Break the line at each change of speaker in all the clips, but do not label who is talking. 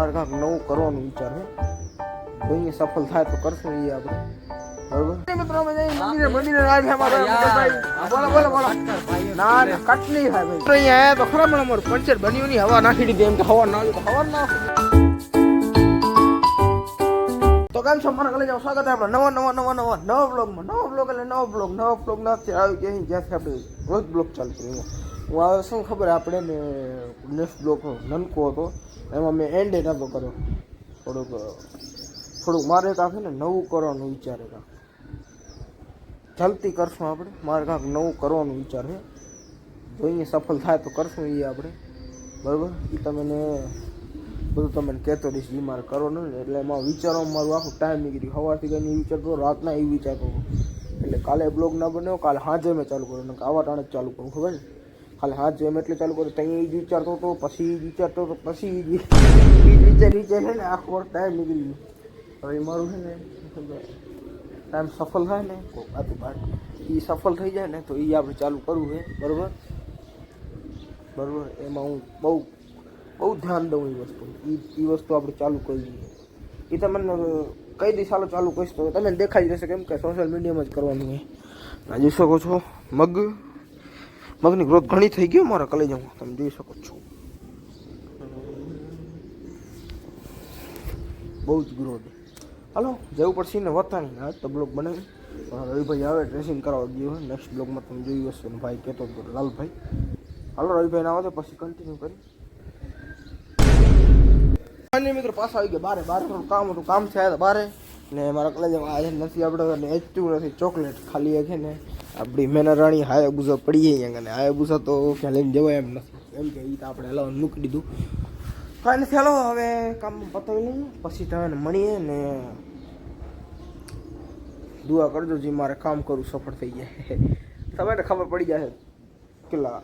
મારે કાંઈક નવું કરવાનું વિચાર છે જોઈએ સફળ થાય તો કરશું એ આપણે. બરોબર? મિત્રો અમે જઈ મંદિરે મંદિરે રાજ છે અમારો ભાઈ બોલો બોલો બોલો. ના ના કટ નહીં થાય ભાઈ. તો અહીંયા આયા તો ખરા પણ અમારું પંચર બન્યું નહીં. હવા નાખી દીધી એમ કે હવા ના આવી તો હવા ના તો કેમ છો? મારા કલેજ સ્વાગત છે આપણે નવા નવા નવા નવા નવા બ્લોગમાં નવા બ્લોગ એટલે નવો બ્લોગ નવા બ્લોગ નથી આવી ગયા જ્યાંથી આપણે રોજ બ્લોગ ચાલુ કર્યો હું આવે શું ખબર આપણે ને નેક્સ્ટ બ્લોક નનકો હતો, એમાં મેં એન્ડ એ નહોતો કર્યો. થોડુંક થોડુંક મારે કાંક ને નવું કરવાનું વિચારે કાંક. જલ્દી કરશું આપણે, મારે કાંક નવું કરવાનું વિચાર. છે જોઈએ સફળ થાય તો કરશું એ આપણે. બરાબર? એ તમને બધું તમને કહેતો રહીશ એ મારે કરવાનું ને, એટલે એમાં વિચારવામાં મારું આખું ટાઈમ નીકળી સવારથી વિચાર વિચારતો રાતના એ વિચારતો હતો. એટલે કાલે બ્લોગ ના બન્યો, કાલે સાંજે મેં ચાલુ કર્યો આવા ટાણે ચાલુ કરું, ખબર છે? ખાલી હાજે એમ એટલે ચાલુ કર્યું ત્યાં એ જ વિચારતો હતો પછી એ જ વિચારતો હતો પછી એ જ એ જ વિચાર વિચાર છે ને આખો ટાઈમ નીકળી ગયો હવે એ મારું છે ને ટાઈમ સફળ થાય ને કોક બાતું બાર એ સફળ થઈ જાય ને તો એ આપણે ચાલુ કરવું છે બરાબર બરાબર એમાં હું બહુ બહુ ધ્યાન દઉં એ વસ્તુ એ એ વસ્તુ આપણે ચાલુ કરવી જોઈએ એ તમને કઈ દિશાલો ચાલુ કરીશ તો તમને દેખાઈ જશે કેમ કે સોશિયલ મીડિયામાં જ કરવાનું હોય આ જોઈ શકો છો મગ મગની ગ્રોથ ઘણી થઈ ગઈ મારા કલેજામાં તમે જોઈ શકો છો. બહુ જ ગ્રોથ. હાલો, જવું પડશે ને વતાની. આજ તો બ્લોગ બનાવી. રવિભાઈ આવે ડ્રેસિંગ કરાવવા ગયો હોય. નેક્સ્ટ બ્લોગમાં તમે જોયું હશે. ભાઈ કહેતો હતો, લાલભાઈ. હાલો, રવિભાઈ ના આવે પછી કન્ટિન્યુ કરી. અન્ય મિત્રો, પાછા આવી ગયા બારે. બારે થોડું કામ હતું. કામ હતા બારે. ને મારા કલેજામાં આજે નથી આપણે એચતું નથી. ચોકલેટ ખાલી છે ને. આપણી મેના રાણી હાય બુઝા પડી અહીંયા અને હાય બુઝા તો ક્યાં લઈને જવાય એમ નથી. એમ કે એ તો આપણે હલાવ મૂકી દીધું. કાંઈ નથી હલો હવે કામ પતાવી લઈએ. પછી તમે મળીએ ને દુઆ કરજો જે મારે કામ કરવું સફળ થઈ જાય. તમને ખબર પડી જશે કેટલા?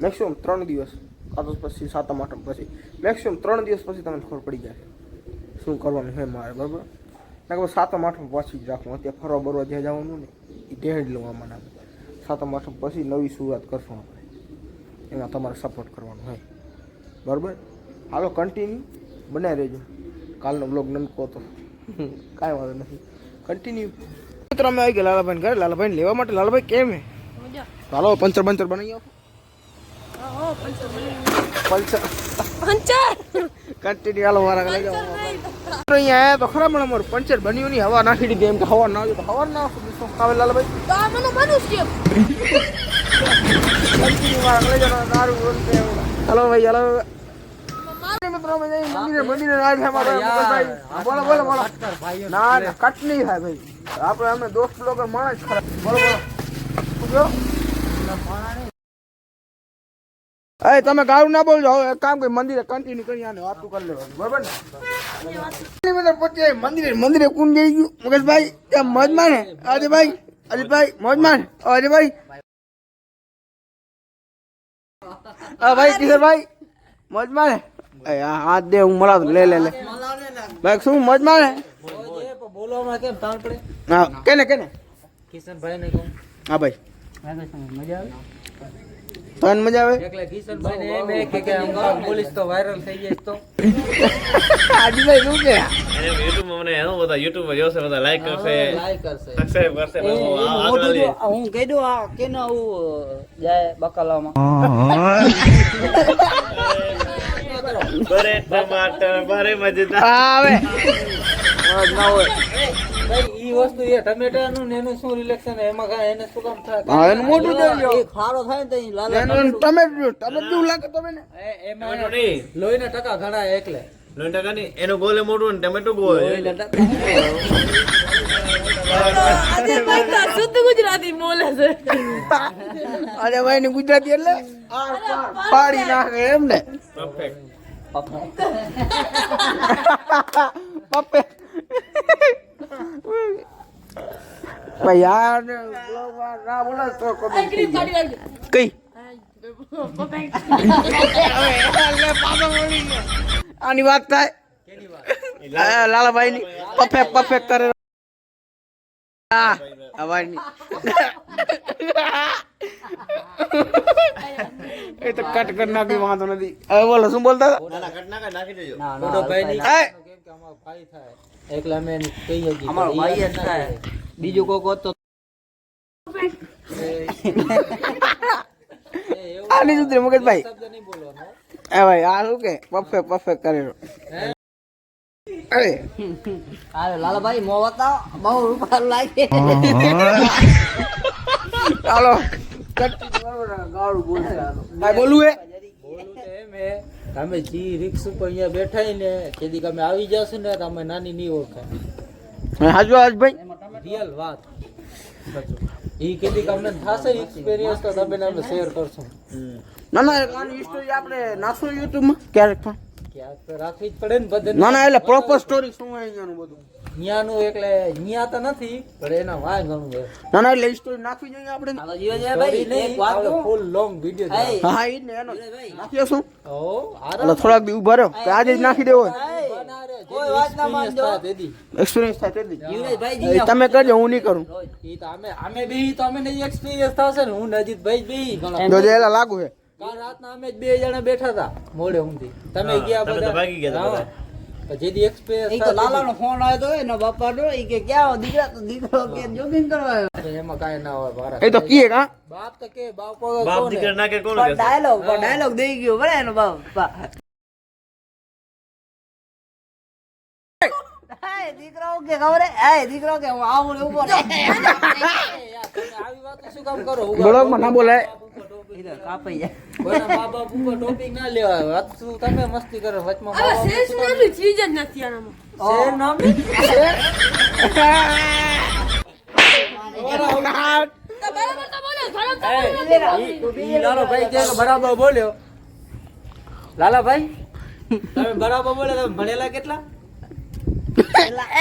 મેક્સિમમ ત્રણ દિવસ. કાં તો પછી સાતમ, આઠમ પછી. મેક્સિમમ ત્રણ દિવસ પછી તમને ખબર પડી જશે શું કરવાનું છે મારે, બરાબર? ના કે સાતમ, આઠમ પાછી જ રાખું. અત્યારે ફરવા બરવા જ્યાં જવાનું ને. એ ટેડ લઉં આમાં સાતમ આઠમ પછી નવી શરૂઆત કરશું આપણે. એમાં તમારે સપોર્ટ કરવાનો હોય. બરાબર? હાલો કન્ટિન્યુ બનાવી રહેજો કાલનો બ્લોગ નનકો હતો. કાંઈ વાંધો નથી. કન્ટિન્યુ મિત્રો અમે આવી ગયા લાલાભાઈ ઘરે. લાલાભાઈ લેવા માટે. લાલાભાઈ કેમ હે? હાલો પંચર બંચર બનાવી આવો પંચર કન્ટિન્યુ હાલો મારા લઈ જાઓ. અહીંયા આયા તો ખરા પણ અમારું પંચર બન્યું નહીં. હવા નાખી દીધી. એમ કે હવા ના તો હવા ના આવે ખાવે મારા લઈ જાઓ દારૂ બોલતે હાલો ભાઈ હાલો. મિત્રો અમે મંદિરે મંદિરે રાજ છે અમારો ભાઈ બોલો બોલો બોલો. ના ના કટ નહીં થાય ભાઈ. આપણે અમે દોસ્ત લોકો માણસ ખરાબ બોલો બોલો. શું કહો? એ તમે ગાળું ના બોલજો. હવે કામ કરી મંદિરે કન્ટિન્યુ કરી આને વાતું કરી લેવાનું. બરાબર ને? પછી મંદિરે મંદિરે કોણ જઈ ગયું. મુકેશભાઈ એ મોજમાં ને અજયભાઈ અજયભાઈ મોજમાં ને અજયભાઈ. હા ભાઈ કિશોરભાઈ મોજમાં ને એ હાથ દે હું મળાવ. લે લે લે. ભાઈ શું મોજમાં ને
બોલવામાં કેમ તાણ પડે
હા કેને કેને?
કિશનભાઈ ને કહું.
હા ભાઈ.
મજા આવે?
તને મજા આવે?
એટલે કિશનભાઈ એમ કે કે આમ તો વાયરલ થઈ જાય તો.
આજીભાઈ શું કે?
યુટ્યુબ મને એનું બધા યુટ્યુબ જોશે બધા લાઈક કરશે.
લાઈક
સબસ્ક્રાઇબ
એનું હું કહી દઉં આ કેને આવું જાય બકાલામાં.
બરે ટમાટર બરે મજેદાર.
આવે. ના હોય.
ભાઈ વસ્તુ એ ટમેટાનું ને એનું શું રિલેક્શન એમાં કાંઈ એને શું કામ થાય?
હા, એનું મોઢું જોઈ લો.
એ ખારો થાય ને તો લાલ
એનું તમે જો લાગે તમે ને?
એમાં લોહીના ટકા ઘણા એકલે
લોહી ટકા નહીં એનું ગોલે મોટું ને ટમેટો
શુદ્ધ ગુજરાતી બોલે છે.
અરે ભાઈ ને ગુજરાતી એટલે પાડી નાખે એમ ને.
પરફેક્ટ
ભાઈ યાર ને બોલે તો. કઈ? આની વાત થાય? લાલાભાઈ ની પરફેક્ટ પરફેક્ટ કરે આ અવાજની એ તો કટ કરી નાખી વાંધો નથી હવે બોલો શું બોલતા હતા
ના ના કટ ના કર નાખી દેજો
મોટો ભાઈ નહીં
એ!
કેમ કે અમારો ભાઈ થાય એકલા અમે એને કહીએ છીએ
અમારો
પણ
ભાઈ
ઈ
જ
ના
થાય.
કરે. બીજું કોક હોત તો એ એવું
આની સુધી મગજભાઈ
શબ્દ નહીં બોલવાનો
એ ભાઈ આ શું કે પરફેક્ટ પરફેક્ટ કરેલો અરે
અરે. લાલાભાઈ મો બતાવો બહુ રૂપારું લાગે.
ચાલો. ગાળું બોલશે કાંઈ બોલવું હે?
બોલું તો એમ હે. તમે જી રિક્ષ ઉપર અહીંયા બેઠા ને તેથી તમે આવી જશો ને તમે નાની નહીં ઓળખાય.
હાજુ આજભાઈ
રિયલ વાત ઈ કીધી કે અમને થશે એક્સપિરિયન્સ તો તમે શેર કરશો.
ના ના history આપણે નાખશું યુટ્યુબમાં ક્યારેક પણ.
રાખવી જ પડે ને બધે
ના ના એટલે પ્રોપર સ્ટોરી શું હોય અહીંયાનું બધું?
ન્યાનું એટલે ન્યા તો નથી પણ એના વાય ઘણું છે
ના ના એટલે સ્ટોરી નાખવી જોઈએ આપણે.
હાલો જીવનભાઈ ભાઈ એક વાત કહું?
ફૂલ લોંગ વિડિયો
હા ઈ ને એનો નાખ્યો શું
ઓ
એટલે થોડાક દી ઊભા રહ્યો કે આજે જ નાખી દેવો.
કોઈ વાત ના માનજો.
એક્સપિરિયન્સ થાય તેથી.
જીવનભાઈ
તમે કરજો હું નહીં કરું.
ઈ તો અમે અમે બી તો અમે નહીં એક્સપિરિયન્સ થશે ને હું ને અજીતભાઈ બી.
જો જે લાગુ છે
કાલ રાતના અમે જ બે જણા બેઠા હતા મોડે ઊંધી. તમે
હા,
ગયા બધા?
ભાગી ગયા
જેથી એક્સપિરિયન્સ
તો લાલાનો ફોન આવ્યો તો એનો બાપા નો ઈ કે ક્યાં દીકરા? તો દીકરો કે જોગિંગ કરવા આવ્યો.
એમાં કાઈ ના હોય ભારત
એ તો કીએ કા?
બાપ તો કે બાપ
બાપ દીકરા ના કે કોણ કે
ડાયલોગ ડાયલોગ દઈ ગયો બરાબર એનો બાપ. હાય દીકરો કે ખબર હે? દીકરાઓ દીકરો કે હું આવું
ઊભો આવી વાત શું કામ કરો? ઉગા
બ્લોગમાં ના બોલાય.
બાપ ઉપર ટોપિક
ઈ તો કાપાઈ જાય.
કોઈના મા બાપ ઉપર ટોપિક ના લેવાય. વાત શું તમે મસ્તી કરો? વચમાં
હવે
બાપ શું
નામની ચીજ જ નથી આનામાં.
શેર નામ શેર?
બરાબર
બોલ્યો. લાલાભાઈ તમે બરાબર બોલ્યો તમે ભણેલા કેટલા?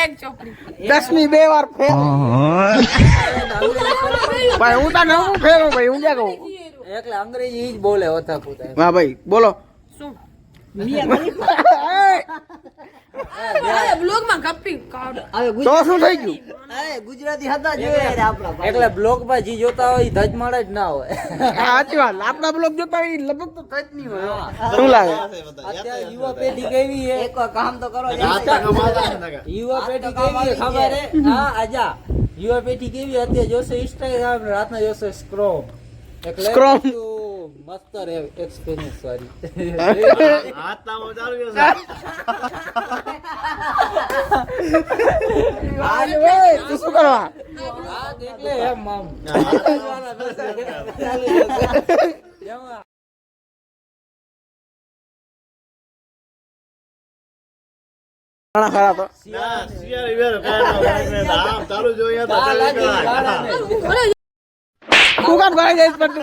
એક ચોપડી.
દસમી બે વાર ફેર ભાઈ હું તો નવું ફેરું ભાઈ હું ક્યાં કહું?
એટલે અંગ્રેજી જ બોલે ઓથા પૂતા
હા ભાઈ બોલો.
શું?
એ,
બ્લોગમાં ગપ્પી કાઢ.
હવે
તો
ગુજરાતી
શું થઈ ગયું?
અરે ગુજરાતી હતા જોઈએ રે આપણા ભાઈ.
એટલે બ્લોગમાં જી જોતા હોય ઈ ધજમાડા જ ના હોય.
સાચી વાત. આપણા બ્લોગ જોતા હોય લગભગ તો થઈ નહીં હોય. શું લાગે?
અત્યારે યુવા પેઢી કેવી હે
એક કામ તો કરો
હાથના કમાતા ને નકા.
યુવા પેઢી કેવી ખબર હે? હા આજા. યુવા પેઢી કેવી અત્યારે જોશે ઇન્સ્ટાગ્રામ રાતના જોશે સ્ક્રોમ મસ્ત રે એક્સપિરિયન્સ વાળી.
હાથનામાં ચાલુ ગયો છે.
આજે તું શું કરવા?
હા એટલે એમ આમ. એમાં
ઘણા ખરા તો.
ના, શિયાળ ઈવેરો કાંઈ ના હોય. મેં આમ ચાલુ જોયું તો
કામ કરે છે પણ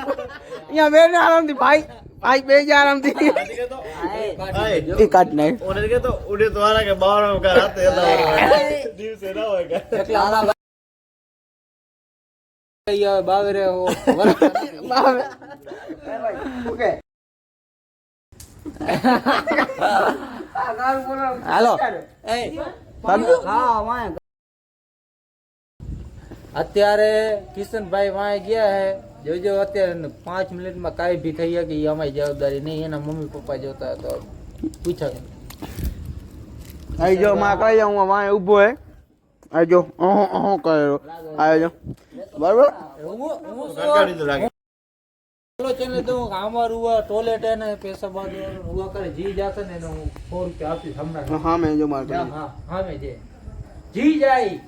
અહીંયા બેને આરામથી ભાઈ ભાઈ બે જ આરામથી.
ભાઈ,
એ કાટ નાખ.
ઓને કે તો ઉડે તો આરા કે બાવળમાં કા રાતે એટલા હોય. દિવસે ના હોય કે.
એટલે આરા ભાઈ બાવરે હો, વરસાદ
ઓકે.
હાલો. એ હા વાય
અત્યારે કિશનભાઈ વાંય ગયા હે. જોજો અત્યારે પાંચ મિનિટમાં કાંઈ ભી થઈ કે અમારી જવાબદારી નહીં. એના મમ્મી પપ્પા જોતા તો પૂછા
આઈ જો માં કહી જાઉં હું વાંહે ઊભો હે. આઈ જો અહો અહો કર્યો આઈ જો. બરાબર?
હું હું
કડકાડી તો
અમારું હુઆ ટોયલેટ ને પેશાબ બાજુ હુઆ કરે જી જાશે ને હું સો રૂપિયા આપીશ હમણાં.
હા મેં જો માર
હા હા હા મેં જે. જી જાય.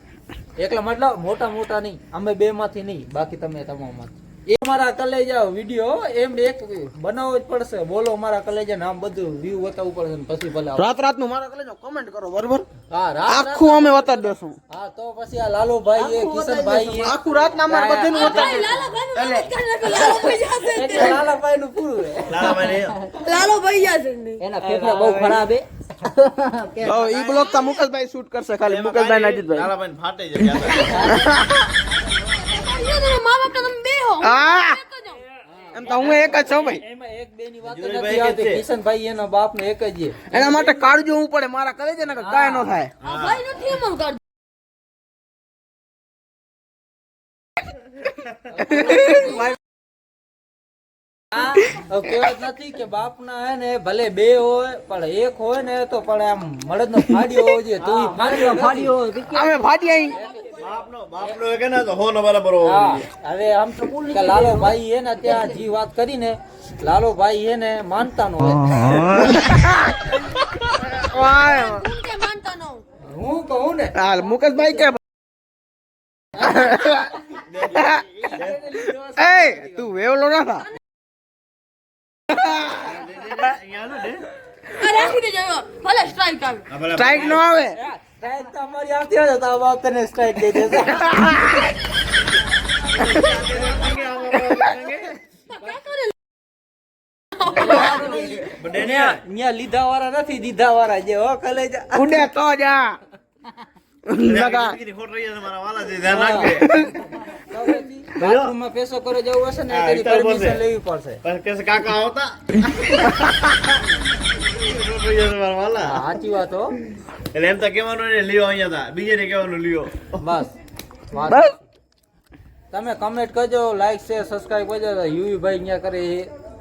એકલા મતલબ મોટા મોટા નહીં અમે બે માંથી નહીં બાકી તમે તમામમાંથી એ મારા કલેજા વીડિયો એમ એક બનાવવો જ પડશે. બોલો મારા કલેજા નામ બધું વ્યૂ બતાવવું પડશે ને પછી ભલે
રાત રાતનું મારા કલેજો કમેન્ટ કરો બરોબર?
હા રાત
આખું અમે વતાડી દેશું.
હા તો પછી આ લાલુભાઈ એ કિશનભાઈ એ
આખું રાત ના અમારે દેશું.
એટલે લાલાભાઈ નું પૂરું.
લાલાભાઈ ને
લાલો ભાઈ જશે
એના ફેફડા બહુ ખરાબ હે.
ઈ બ્લોક તા મુકેશભાઈ શૂટ કરશે ખાલી. મુકેશભાઈ નાજીતભાઈ
લાલાભાઈને ફાટે
એમ તો હું એક જ છું ભાઈ.
એમાં એક બે ની વાત નથી આવતી. કિશનભાઈ એના બાપ ને એક જ છે.
એના માટે કાળજો હું પડે મારા કલેજે ને કાય નો થાય.
ભાઈ નથી એમ
કહેવત નથી કે બાપના હે ને ભલે બે હોય પણ એક હોય ને તો પણ આમ મળદનો ફાડ્યો હોવો જોઈએ. તું ફાડ્યો
ફાડ્યો
અમે ફાટી આવી
બાપનો બાપનો એ કે ને તો હોનો બરાબર હોવો
હા,
જોઈએ.
હવે આમ તો કે લાલો ભાઈ હે ને ત્યાં જી વાત કરી ને લાલો ભાઈ હે ને માનતા નો
હું. કે માનતા ન હું.
હું કહું ને?
હાલ મુકેશભાઈ કે તું વેવલો ના
સ્ટ્રાઇક આવે.
આ ભલા
સ્ટ્રાઇક નો આવે.
સ્ટ્રાઇક તો અમારી આવતી હોય તો બાપ તને સ્ટ્રાઇક દઈ દેશે લીધા વાળા નથી દીધા વાળા જે હો કલેજા.
ઉડે તો જા.
તમે કમેન્ટ કરજો લાઈક શેર સબસ્ક્રાઇબ કરજો યુવી ભાઈ અહીંયા કરે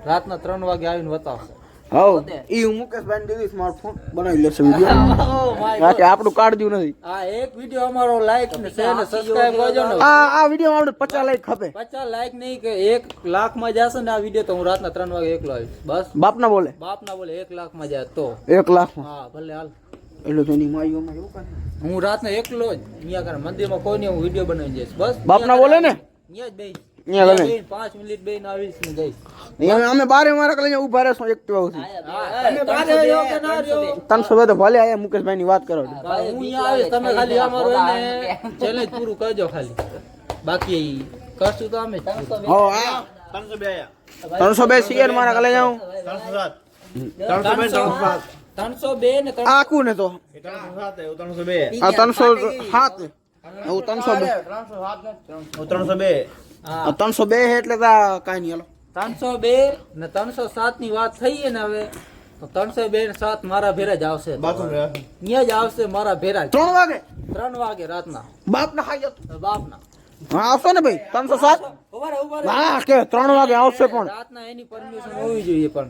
રાતના ત્રણ વાગે આવીને બતાવશે
હવ. ઈ હું મુકેશભાઈ ને દીધી મારો બનાવી લેશે વિડિયો
Oh
બાકી આપણું કાઢ્યું નથી.
આ એક વિડિયો અમારો લાઈક ને શેર ને સબસ્ક્રાઇબ કરજો ને.
આ આ વિડિયો આપણે પચાસ લાઈક ખપે
પચાસ લાઈક નહીં કે એક લાખમાં જશે ને આ વિડિયો તો હું રાતના ત્રણ વાગે એકલો આવીશ. બસ.
બાપ ના બોલે.
બાપ ના બોલે એક લાખમાં જાય તો.
એક લાખ
હા ભલે હાલ.
એટલે તો એની માયુમાં એવું કરે
હું રાતના એકલો જ. અહીંયા કરે મંદિરમાં કોઈ નહીં હું વીડિયો બનાવી જઈશ. બસ.
બાપના બોલે ને?
અહીંયા જ બેસ
અહીંયા ગમે.
પાંચ મિનિટ બેન આવીશ ને જઈશ.
અમે અમે બારે મારા કલે ઊભા રહેશું એક્ટિવા સુધી
હા, તમે બારે રહ્યો કે ના રહ્યો.
ત્રણસો બે તો ભલે આયા મુકેશભાઈ ની વાત કરો.
હા, હું અહીંયા આવીશ તમે ખાલી અમારું એને ચેલેન્જ પૂરું કરજો ખાલી. બાકી કરશું તો અમે જ. પૂરું.
હો આ.
ત્રણસો બે આયા.
ત્રણસો બે સિયર મારા કલે જાઉં
ત્રણસો સાત. ત્રણસો બે, ત્રણસો સાત.
ત્રણસો બે ને ત્રણસો
આકું ને તો?
એ ત્રણસો સાત, એવું ત્રણસો બે.
આ ત્રણસો સાત. હું ત્રણસો બે.
હું ત્રણસો બે.
હા,
આ ત્રણસો બે એટલે કઈ નહીં હાલો.
ત્રણસો બે ને ત્રણસો સાતની વાત થઈ ને હવે તો ત્રણસો બે ને સાત મારા ભેરા જ આવશે. ત્યાં જ આવશે મારા ભેરા
ત્રણ વાગે?
ત્રણ વાગે રાતના.
બાપ ના ખાઈ જતો
બાપના.
હા આવશો ને ભાઈ? ત્રણસો સાત. હા કે ત્રણ વાગે આવશે પણ.
રાતના એની પરમિશન હોવી જોઈએ પણ.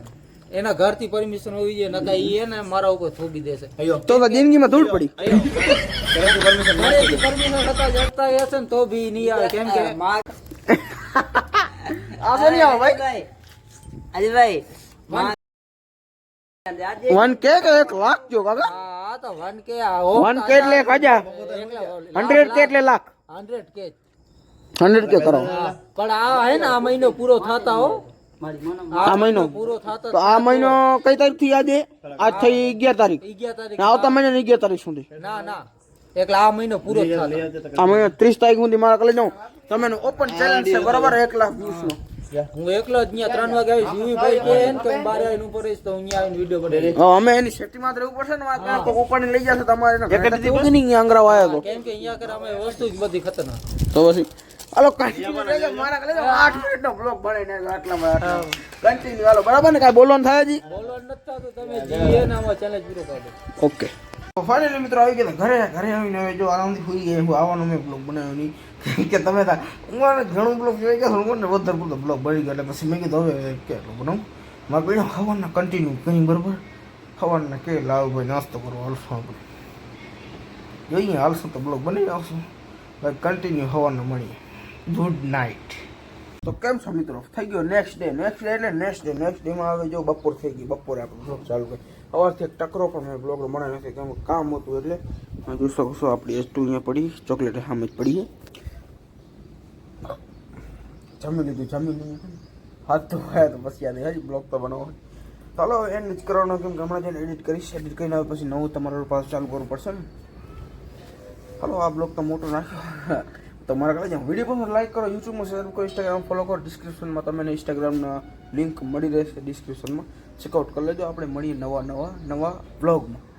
એના ઘરથી પરમિશન હોવી જોઈએ નકા ઈ એને મારા ઉપર થોપી દેશે.
અયો.
તો તો જિંદગીમાં ધૂળ પડી.
પરમિશન ના
પરમિશન હતા જતા હશે ને તો બી નહીં આવે. કેમ કે
આવશે નહીં આવો ભાઈ.
અજયભાઈ
વન. કે કે એક લાખ જો કાકા?
આ તો વન કે
વન કે એટલે એક હજાર. હંડ્રેડ કે એટલે લાખ.
હંડ્રેડ કે.
હંડ્રેડ કે કરો.
પણ આ હે ને આ મહિનો પૂરો થતા હો.
આ મહિનો.
પૂરો થતા
તો આ મહિનો કઈ તારીખથી આજે આજ થઈ અગિયાર તારીખ.
તારીખ.
આવતા મહિના અગિયાર તારીખ સુધી.
ના ના. એટલે આ મહિનો પૂરો
આ મહિનો ત્રીસ તારીખ સુધી મારા કલે જાઉં તમે ઓપન ચેલેન્જ છે બરાબર એક લાખ વ્યૂઝ નો
હું એકલો જ અહીંયા ત્રણ વાગે આવી જીવી ભાઈ કે એમ કે હું બારે આવીને ઉપર રહીશ તો અહીંયા આવીને વીડિયો બનાવીશ.
હા અમે એની સેફટી માં રહેવું પડશે ને વાત તો ઉપાડી લઈ જશે તમારે એને એક નથી ઉગી નહીં અંગરાવ આવ્યો તો?
કેમ કે અહીંયા કરે અમે વસ્તુ જ બધી ખતરનાક.
તો પછી હાલો કન્ટિન્યુ રહેજો મારા કલે જાઓ 8 મિનિટ નો બ્લોગ બનાવીને ને આટલા કન્ટિન્યુ હાલો બરાબર ને કાઈ બોલવાનું થાય જી
બોલવાનું નથી થતું તમે જીએ એને આમાં ચેલેન્જ પૂરો કરી
ઓકે તો ફાઇનલી મિત્રો આવી ગયા ઘરે ઘરે આવીને હવે જો આરામથી સુઈ ગયા હું આવવાનો મેં બ્લોગ બનાવ્યો નહીં. કે તમે તા હું ઘણું બ્લોગ જોઈ ગયા થોડું ને વધારે પૂરતો બ્લોગ બની ગયો. એટલે પછી મેં કીધું, હવે કેટલું બનાવું. મારે પીણો ખાવાના કન્ટિન્યુ કંઈ બરાબર? ખાવાના કે લાવ ભાઈ, નાસ્તો કરો હાલશો આપણે જોઈએ હાલશું તો બ્લોગ બની આવશું. ભાઈ કન્ટિન્યુ હવાના મળીએ. ગુડ નાઇટ તો કેમ છો મિત્રો? થઈ ગયો નેક્સ્ટ ડે નેક્સ્ટ ડે એટલે નેક્સ્ટ ડે નેક્સ્ટ ડેમાં હવે જો બપોર થઈ ગઈ, બપોરે આપણે બ્લોગ ચાલુ કરી. સવારથી એક ટકરો પણ મેં બ્લોગ બનાવ્યો નથી કેમ કે કામ હતું એટલે તમે જોઈ શકો છો આપણી એસ ટુ અહીંયા પડી, ચોકલેટ સામે જ પડી છે. જમી લીધું જમી લીધું. હાથ તો વાયા તો પછી યાદ હજી બ્લોગ તો બનાવો. ચાલો એન્ડ જ કરવાનો કેમ કે હમણાં જઈને એડિટ કરીશ એડિટ કરીને આવે પછી નવું તમારું પાસ ચાલુ કરવું પડશે ને. હાલો, આ બ્લોગ તો મોટો નાખ્યો. તમારા મારા કાલે વીડિયો પણ લાઈક કરો યુટ્યુબમાં શેર કરો ઇન્સ્ટાગ્રામ ફોલો કરો. ડિસ્ક્રિપ્શનમાં તમને ઇન્સ્ટાગ્રામના લિંક મળી રહેશે ડિસ્ક્રિપ્શનમાં ચેકઆઉટ કરી લેજો, આપણે મળીએ નવા નવા નવા બ્લોગમાં